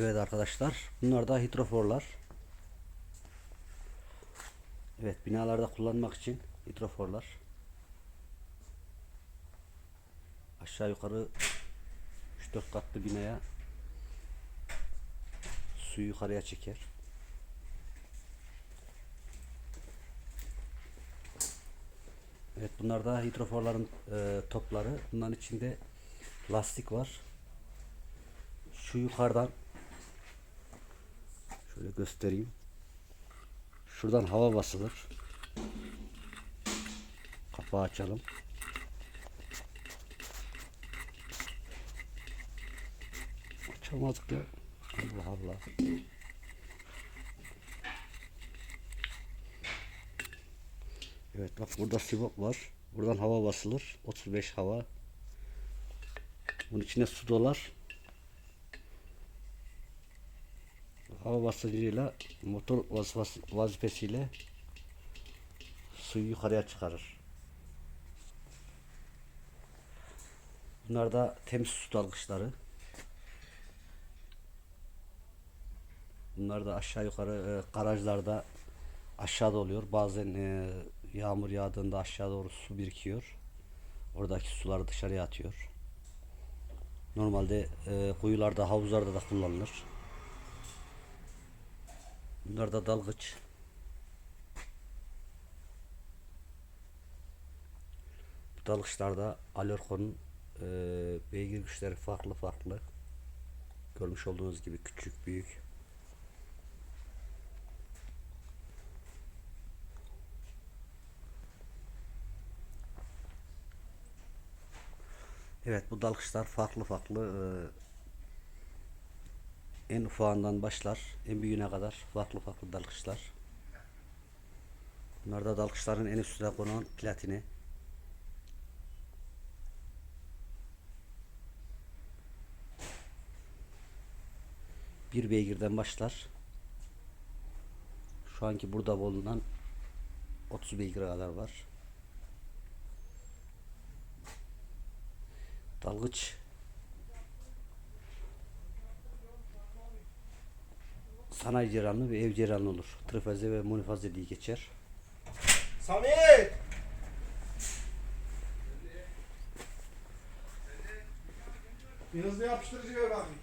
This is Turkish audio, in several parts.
Evet arkadaşlar. Bunlar da hidroforlar. Evet binalarda kullanmak için hidroforlar. Aşağı yukarı 3-4 katlı binaya suyu yukarıya çeker. Evet bunlar da hidroforların e, topları. Bunların içinde lastik var. Şu yukarıdan şöyle göstereyim. Şuradan hava basılır. Kapağı açalım. Açamadık ya. Allah Allah. Evet bak burada sivop var. Buradan hava basılır. 35 hava. Bunun içine su dolar. Hava basıncıyla motor vazifesi, vazifesiyle suyu yukarıya çıkarır. Bunlar da temiz su dalgıçları. Bunlar da aşağı yukarı e, garajlarda aşağıda oluyor. Bazen e, yağmur yağdığında aşağı doğru su birikiyor. Oradaki suları dışarıya atıyor. Normalde e, kuyularda, havuzlarda da kullanılır. Bunlar da dalgıç. Bu dalgıçlarda Alorco'nun e, beygir güçleri farklı farklı. Görmüş olduğunuz gibi küçük, büyük. Evet bu dalgıçlar farklı farklı e, en ufağından başlar en büyüğüne kadar farklı farklı dalgıçlar. Bunlar da dalgıçların en üstüne konan platini. Bir beygirden başlar. Şu anki burada bulunan 30 beygire kadar var. Dalgıç sanayi cerrahlığı ve ev cerrahlığı olur. Trifeze ve munifaze diye geçer. Samet! Bir hızlı yapıştırıcı ver abi.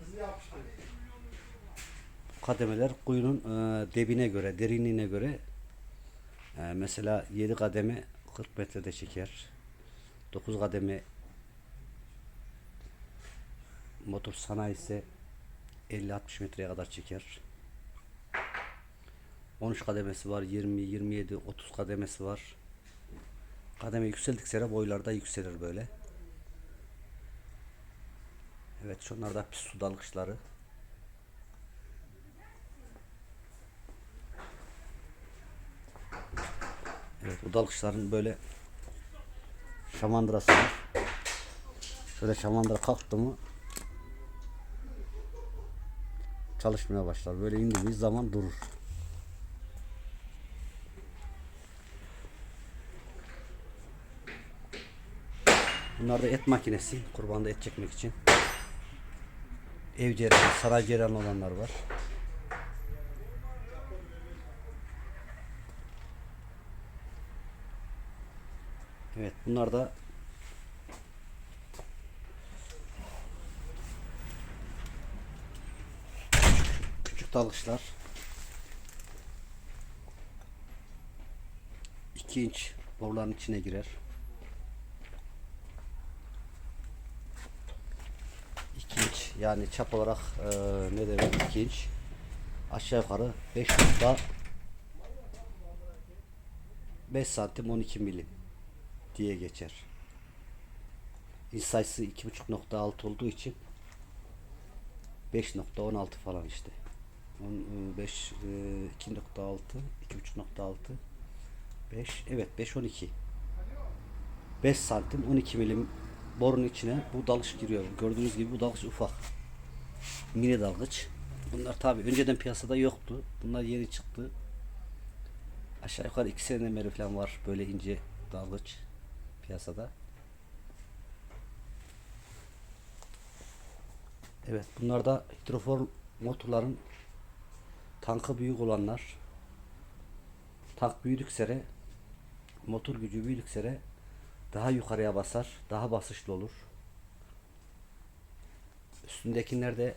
Hızlı yapıştır. Kademeler kuyunun e, debine göre, derinliğine göre e, mesela 7 kademe 40 metrede çeker. 9 kademe motor sanayi ise 50-60 metreye kadar çeker. 13 kademesi var, 20, 27, 30 kademesi var. Kademe yükseldikçe boylarda yükselir böyle. Evet şunlar da pis su dalgıçları. Evet bu dalgıçların böyle şamandırası var. Şöyle şamandıra kalktı mı çalışmaya başlar. Böyle indiğimiz zaman durur. Bunlar da et makinesi. Kurbanda et çekmek için. Ev cerrahı, saray cerrahı olanlar var. Evet bunlar da küçük dalgıçlar. 2 inç boruların içine girer. 2 inç yani çap olarak eee ne demek 2 inç aşağı yukarı 5 nokta 5 santim 12 milim diye geçer. İnç sayısı 2.5.6 olduğu için 5.16 falan işte. On- e, 5 e, 2.6 2.5.6 5 evet 5 12 5 santim 12 milim borun içine bu dalgıç giriyor. Gördüğünüz gibi bu dalgıç ufak. Mini dalgıç. Bunlar tabi önceden piyasada yoktu. Bunlar yeni çıktı. Aşağı yukarı 2 seneden beri falan var böyle ince dalgıç piyasada. Evet bunlar da hidrofor motorların tankı büyük olanlar. Tank büyüdükçe motor gücü büyüdükçe daha yukarıya basar, daha basışlı olur. Üstündekiler de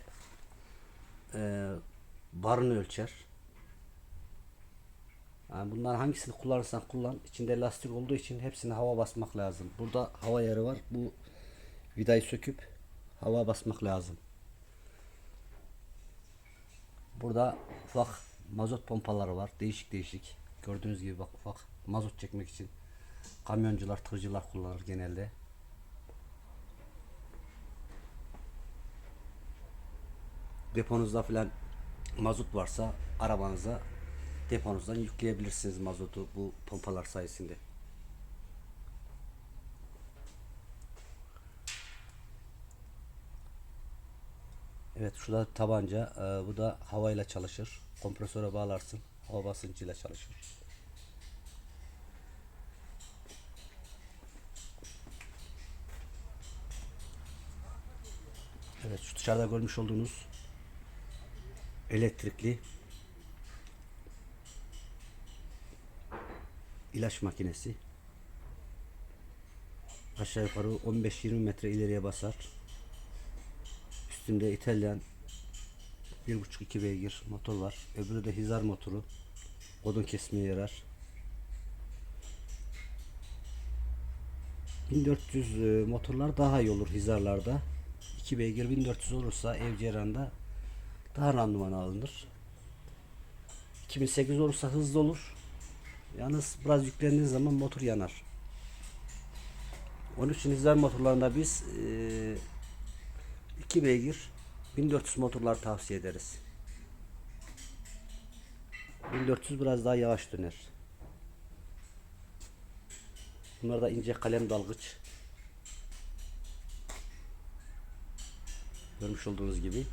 e, barını ölçer. Yani bunlar hangisini kullanırsan kullan. içinde lastik olduğu için hepsine hava basmak lazım. Burada hava yeri var. Bu vidayı söküp hava basmak lazım. Burada ufak mazot pompaları var. Değişik değişik. Gördüğünüz gibi bak ufak mazot çekmek için kamyoncular, tırcılar kullanır genelde. Deponuzda filan mazot varsa arabanıza deponuzdan yükleyebilirsiniz mazotu bu pompalar sayesinde. Evet şurada tabanca e, bu da havayla çalışır. Kompresöre bağlarsın. Hava basıncıyla çalışır. Evet şu dışarıda görmüş olduğunuz elektrikli ilaç makinesi. Aşağı yukarı 15-20 metre ileriye basar. Üstünde İtalyan 1.5-2 beygir motor var. Öbürü de hizar motoru. Odun kesmeye yarar. 1400 e, motorlar daha iyi olur hizarlarda. 2 beygir 1400 olursa ev cerrahında daha randıman alınır. 2008 olursa hızlı olur. Yalnız biraz yüklendiği zaman motor yanar. Onun için hizar motorlarında biz e, 2 beygir 1400 motorlar tavsiye ederiz. 1400 biraz daha yavaş döner. Bunlar da ince kalem dalgıç. Görmüş olduğunuz gibi.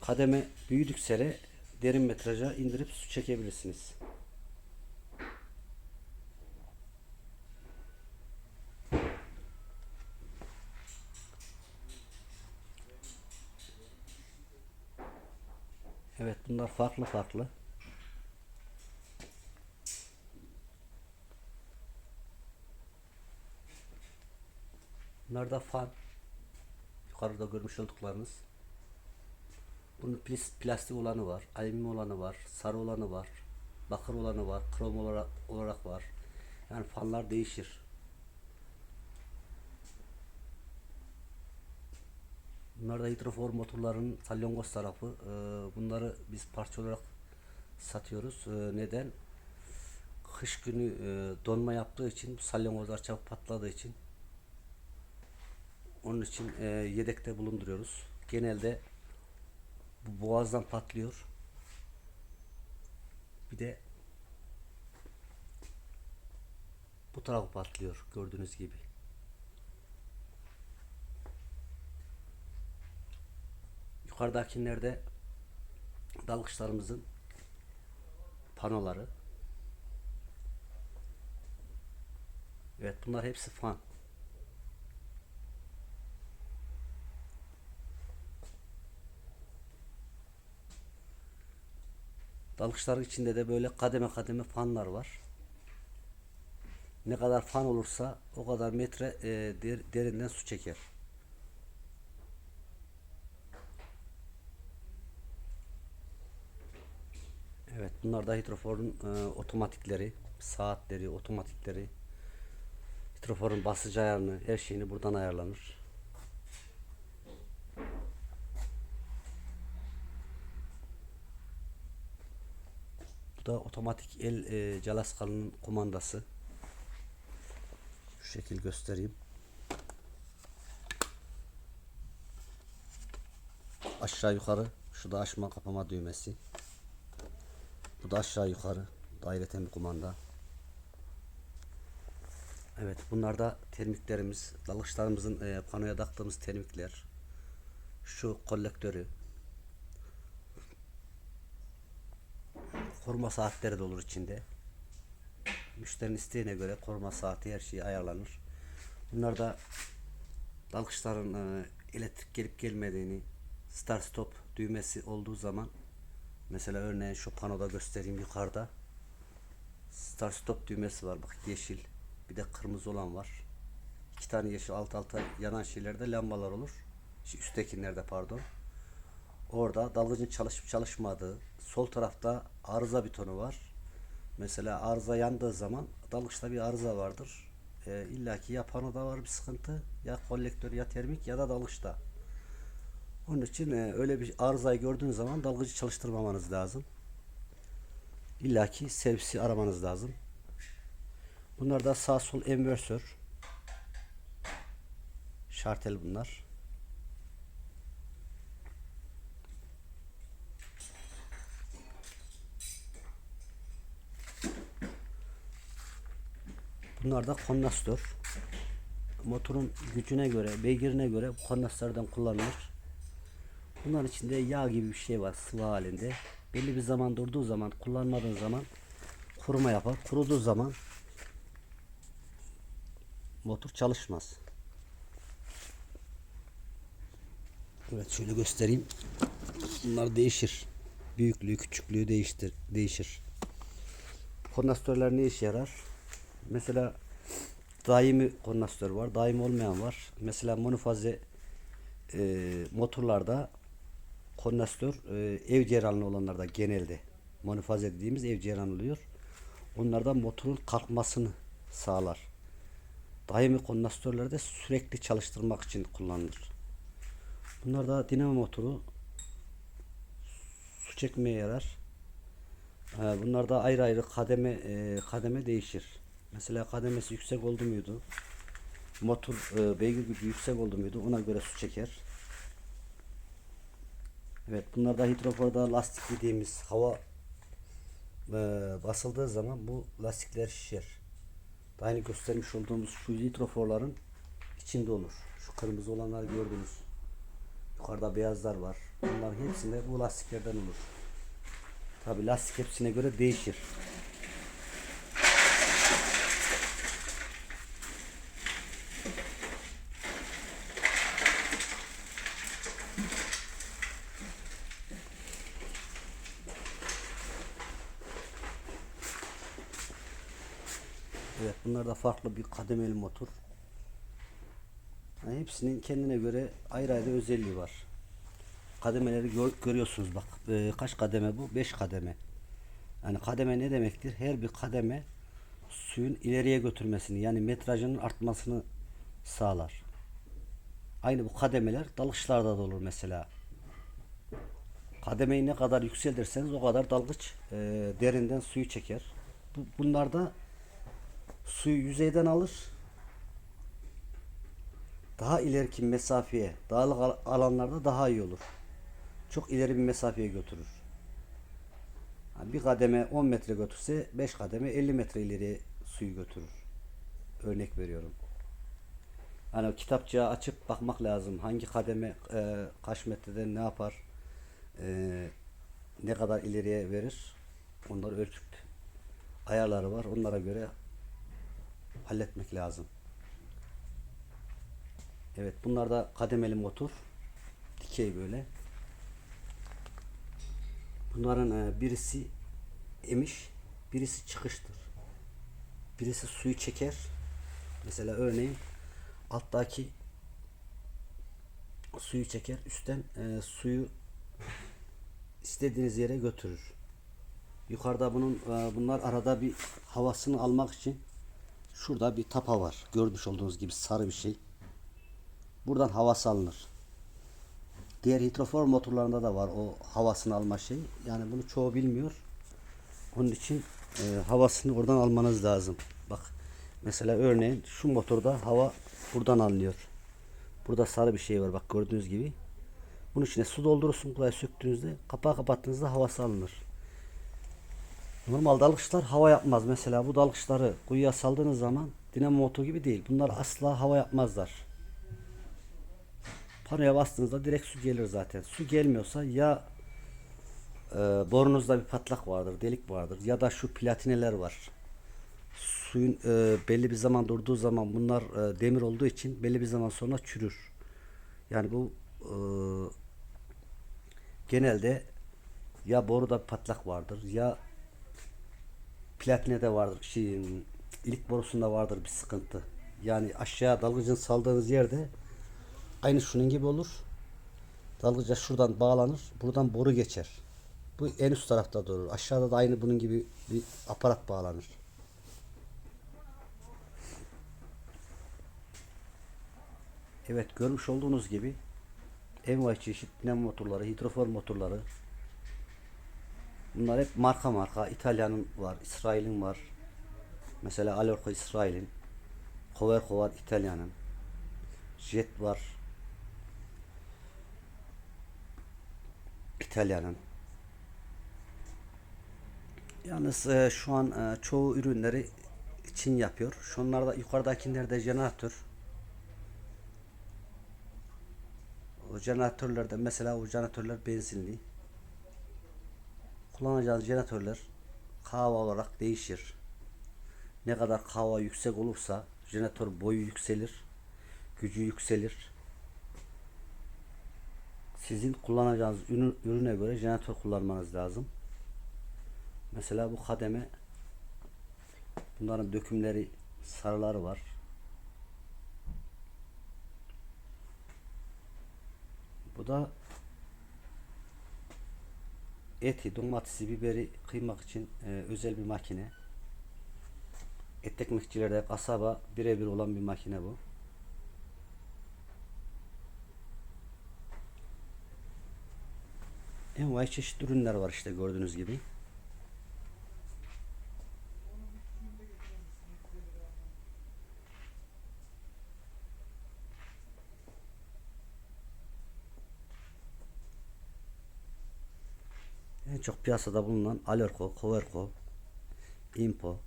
Kademe büyüdükçe derin metraja indirip su çekebilirsiniz. Evet bunlar farklı farklı. Bunlar da fan. Yukarıda görmüş olduklarınız. Bunun plas- plastik olanı var, alüminyum olanı var, sarı olanı var, bakır olanı var, krom olarak var. Yani fanlar değişir. Bunlar da hidrofor motorların salyangoz tarafı. Ee, bunları biz parça olarak satıyoruz. Ee, neden? Kış günü e, donma yaptığı için, salyangozlar çabuk patladığı için onun için e, yedekte bulunduruyoruz. Genelde bu boğazdan patlıyor. Bir de bu tarafı patlıyor gördüğünüz gibi. Yukarıdakilerde dalgıçlarımızın panoları. Evet bunlar hepsi fan. Dalgıçların içinde de böyle kademe kademe fanlar var. Ne kadar fan olursa o kadar metre e, der- derinden su çeker. Evet bunlar da hidroforun e, otomatikleri, saatleri, otomatikleri. Hidroforun basıcı ayarını, her şeyini buradan ayarlanır. Bu da otomatik el e, calaskanın kumandası. Şu şekil göstereyim. Aşağı yukarı şu da açma kapama düğmesi. Bu da aşağı yukarı daireten bir kumanda. Evet bunlar da termiklerimiz. Dalgıçlarımızın e, panoya taktığımız termikler. Şu kolektörü. Koruma saatleri de olur içinde. Müşterinin isteğine göre koruma saati her şey ayarlanır. Bunlar da dalgıçların e, elektrik gelip gelmediğini, start stop düğmesi olduğu zaman mesela örneğin şu panoda göstereyim yukarıda start stop düğmesi var bak yeşil bir de kırmızı olan var. İki tane yeşil alt alta yanan şeylerde lambalar olur. Şu üsttekilerde pardon. Orada dalgıcın çalışıp çalışmadığı, sol tarafta arıza butonu var. Mesela arıza yandığı zaman dalgıçta bir arıza vardır. E, İlla ki ya panoda var bir sıkıntı, ya kolektör ya termik ya da dalgıçta. Onun için e, öyle bir arızayı gördüğünüz zaman dalgıcı çalıştırmamanız lazım. İlla ki servisi aramanız lazım. Bunlar da sağ sol enversör. Şartel bunlar. Bunlar da kondansatör. Motorun gücüne göre, beygirine göre bu kondansatörden kullanılır. Bunların içinde yağ gibi bir şey var sıvı halinde. Belli bir zaman durduğu zaman, kullanmadığın zaman kuruma yapar. Kuruduğu zaman motor çalışmaz. Evet şöyle göstereyim. Bunlar değişir. Büyüklüğü, küçüklüğü değiştir, değişir. Kondansatörler ne işe yarar? Mesela daimi kondansatör var, daimi olmayan var. Mesela monofaze e, motorlarda kondansatör e, ev cereyanlı olanlarda genelde monofaze dediğimiz ev cereyanı oluyor. Onlarda motorun kalkmasını sağlar. Daimi kondansatörlerde sürekli çalıştırmak için kullanılır. Bunlar da dinamo motoru su çekmeye yarar. Ee, Bunlar da ayrı ayrı kademe e, kademe değişir. Mesela kademesi yüksek oldu muydu? Motor e, beygir gücü yüksek oldu muydu? Ona göre su çeker. Evet bunlar da hidroforda lastik dediğimiz hava e, basıldığı zaman bu lastikler şişer. Daha yeni göstermiş olduğumuz şu hidroforların içinde olur. Şu kırmızı olanlar gördünüz. Yukarıda beyazlar var. Bunların hepsinde bu lastiklerden olur. Tabi lastik hepsine göre değişir. Evet bunlar da farklı bir kademeli motor. Yani hepsinin kendine göre ayrı ayrı özelliği var. Kademeleri gör- görüyorsunuz bak. Ee, kaç kademe bu? 5 kademe. Yani kademe ne demektir? Her bir kademe suyun ileriye götürmesini yani metrajının artmasını sağlar. Aynı bu kademeler dalgıçlarda da olur mesela. Kademeyi ne kadar yükseltirseniz o kadar dalgıç e, derinden suyu çeker. Bu, bunlarda suyu yüzeyden alır. Daha ileriki mesafeye, dağlık al- alanlarda daha iyi olur. Çok ileri bir mesafeye götürür. Yani bir kademe 10 metre götürse 5 kademe 50 metre ileri suyu götürür. Örnek veriyorum. Hani o kitapçığı açıp bakmak lazım. Hangi kademe e, kaç metreden ne yapar? e, ne kadar ileriye verir? Onları ölçüp ayarları var. Onlara göre halletmek lazım. Evet bunlar da kademeli motor. Dikey böyle. Bunların e, birisi emiş, birisi çıkıştır. Birisi suyu çeker. Mesela örneğin alttaki suyu çeker, üstten e, suyu istediğiniz yere götürür. Yukarıda bunun e, bunlar arada bir havasını almak için şurada bir tapa var. Görmüş olduğunuz gibi sarı bir şey. Buradan havası alınır. Diğer hidrofor motorlarında da var o havasını alma şey. Yani bunu çoğu bilmiyor. Onun için e, havasını oradan almanız lazım. Bak mesela örneğin şu motorda hava buradan alınıyor. Burada sarı bir şey var bak gördüğünüz gibi. Bunun içine su doldurursun buraya söktüğünüzde kapağı kapattığınızda havası alınır. Normal dalgıçlar hava yapmaz. Mesela bu dalgıçları kuyuya saldığınız zaman dinamo motor gibi değil. Bunlar asla hava yapmazlar. Panoya bastığınızda direkt su gelir zaten. Su gelmiyorsa ya e, borunuzda bir patlak vardır, delik vardır ya da şu platineler var. Suyun e, belli bir zaman durduğu zaman bunlar e, demir olduğu için belli bir zaman sonra çürür. Yani bu e, genelde ya boruda bir patlak vardır ya platinede vardır şey ilik borusunda vardır bir sıkıntı. Yani aşağı dalgıcın saldığınız yerde aynı şunun gibi olur. Dalgıca şuradan bağlanır. Buradan boru geçer. Bu en üst tarafta durur. Aşağıda da aynı bunun gibi bir aparat bağlanır. Evet görmüş olduğunuz gibi envai çeşit nem motorları, hidrofor motorları. Bunlar hep marka marka. İtalya'nın var, İsrail'in var. Mesela Alorco İsrail'in. Coverco var İtalya'nın. Jet var. İtalya'nın. Yalnız e, şu an e, çoğu ürünleri Çin yapıyor. Şunlarda yukarıdakiler de jeneratör. O jeneratörlerde mesela o jeneratörler benzinli. Kullanacağınız jeneratörler kahve olarak değişir. Ne kadar kahve yüksek olursa jeneratör boyu yükselir, gücü yükselir. Sizin kullanacağınız ürün- ürüne göre jeneratör kullanmanız lazım. Mesela bu kademe bunların dökümleri sarıları var. Bu da eti, domatesi, biberi kıymak için e, özel bir makine. Et ekmekçilerde kasaba birebir olan bir makine bu. Envai çeşit ürünler var işte gördüğünüz gibi. En çok piyasada bulunan Alerco, Coverco, Impo.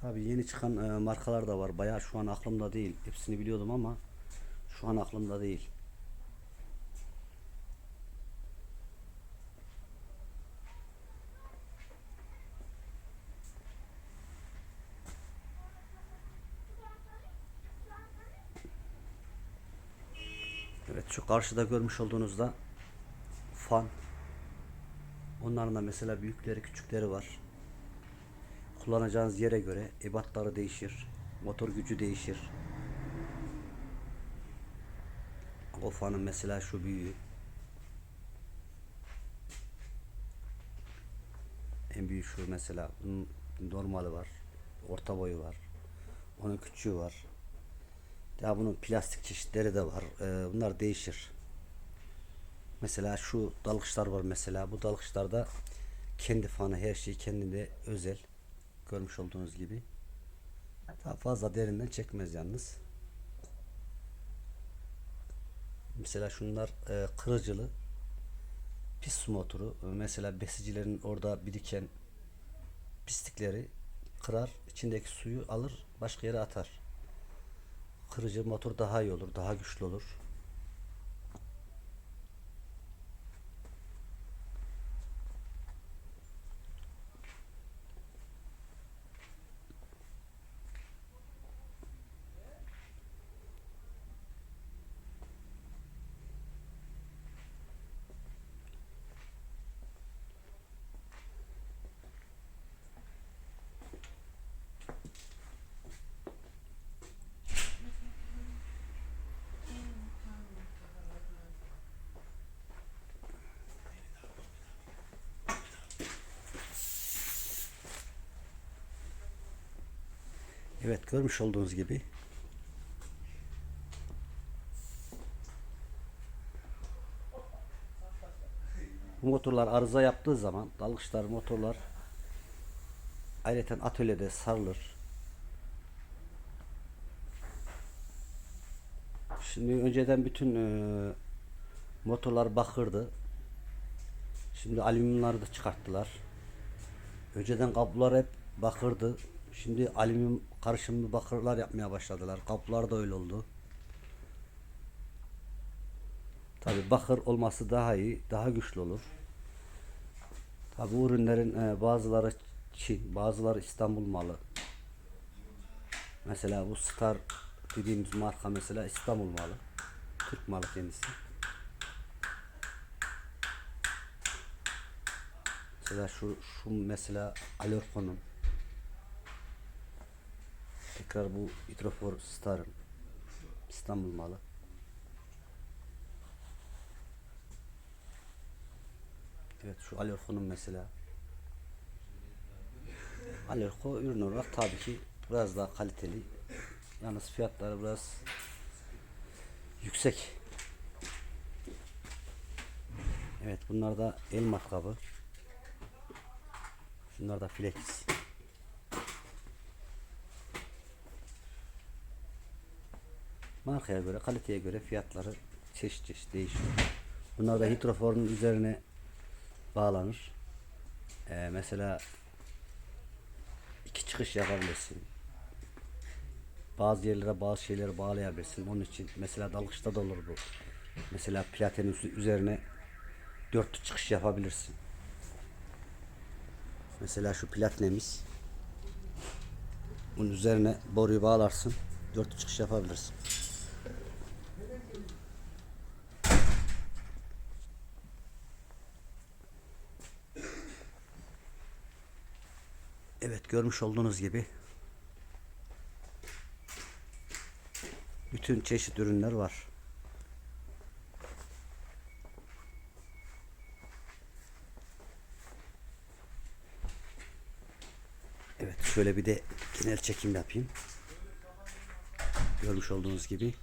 Tabii yeni çıkan e, markalar da var. Bayağı şu an aklımda değil. Hepsini biliyordum ama şu an aklımda değil. Şu karşıda görmüş olduğunuzda fan. Onların da mesela büyükleri küçükleri var. Kullanacağınız yere göre ebatları değişir. Motor gücü değişir. O fanın mesela şu büyüğü. En büyüğü şu mesela. Bunun normali var. Orta boyu var. Onun küçüğü var. Ya bunun plastik çeşitleri de var. Ee, bunlar değişir. Mesela şu dalgıçlar var mesela. Bu dalgıçlarda kendi fanı her şey kendinde özel. Görmüş olduğunuz gibi. Daha fazla derinden çekmez yalnız. Mesela şunlar e, kırıcılı pis motoru. Mesela besicilerin orada biriken pislikleri kırar, içindeki suyu alır, başka yere atar. Kırıcı motor daha iyi olur, daha güçlü olur. Evet görmüş olduğunuz gibi bu motorlar arıza yaptığı zaman dalgıçlar motorlar ayrıca atölyede sarılır. Şimdi önceden bütün e, motorlar bakırdı. Şimdi alüminyumları da çıkarttılar. Önceden kablolar hep bakırdı. Şimdi alüminyum karışımlı bakırlar yapmaya başladılar. Kapılar da öyle oldu. Tabi bakır olması daha iyi, daha güçlü olur. Tabi ürünlerin e, bazıları Çin, bazıları İstanbul malı. Mesela bu Star dediğimiz marka mesela İstanbul malı. Türk malı kendisi. Mesela şu, şu mesela Alorco'nun tekrar bu Hidrofor Star'ın İstanbul malı. Evet şu Alorco'nun mesela Alorco ürün olarak tabii ki biraz daha kaliteli. Yalnız fiyatları biraz yüksek. Evet bunlar da el matkabı. Şunlar da flex. Markaya göre, kaliteye göre fiyatları çeşit çeşit değişiyor. Bunlar da hidroforun üzerine bağlanır. Ee, mesela iki çıkış yapabilirsin. Bazı yerlere bazı şeyleri bağlayabilirsin. Onun için mesela dalgıçta da olur bu. Mesela platin üstü- üzerine dörtlü çıkış yapabilirsin. Mesela şu platinemiz. Bunun üzerine boruyu bağlarsın. Dörtlü çıkış yapabilirsin. Görmüş olduğunuz gibi bütün çeşit ürünler var. Evet şöyle bir de genel çekim yapayım. Görmüş olduğunuz gibi